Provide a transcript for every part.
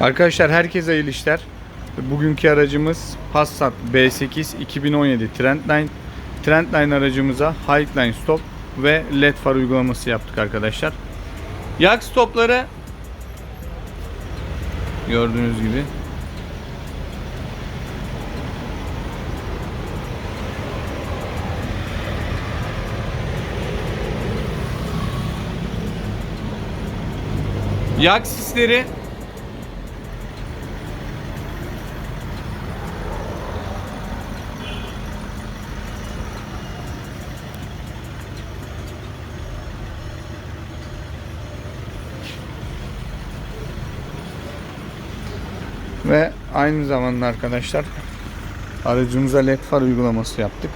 Arkadaşlar herkese hayırlı işler. Bugünkü aracımız Passat B8 2017 Trendline. Trendline aracımıza Highline Stop ve LED far uygulaması yaptık arkadaşlar. Yak stopları gördüğünüz gibi Yak sisleri Ve aynı zamanda arkadaşlar aracımıza led far uygulaması yaptık.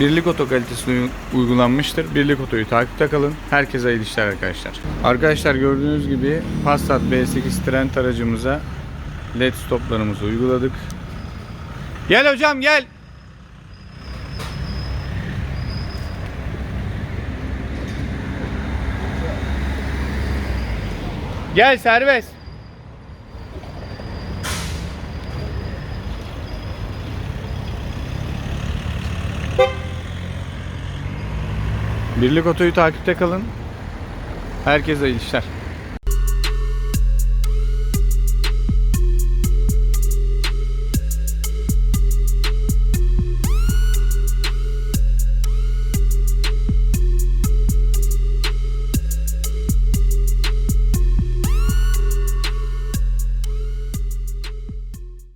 Birlik oto kalitesi uy- uygulanmıştır. Birlik otoyu takipte kalın. Herkese hayırlı işler arkadaşlar. Arkadaşlar gördüğünüz gibi Passat B8 Trend aracımıza led stoplarımızı uyguladık. Gel hocam gel. Gel serbest. Birlik otoyu takipte kalın. Herkese iyi işler.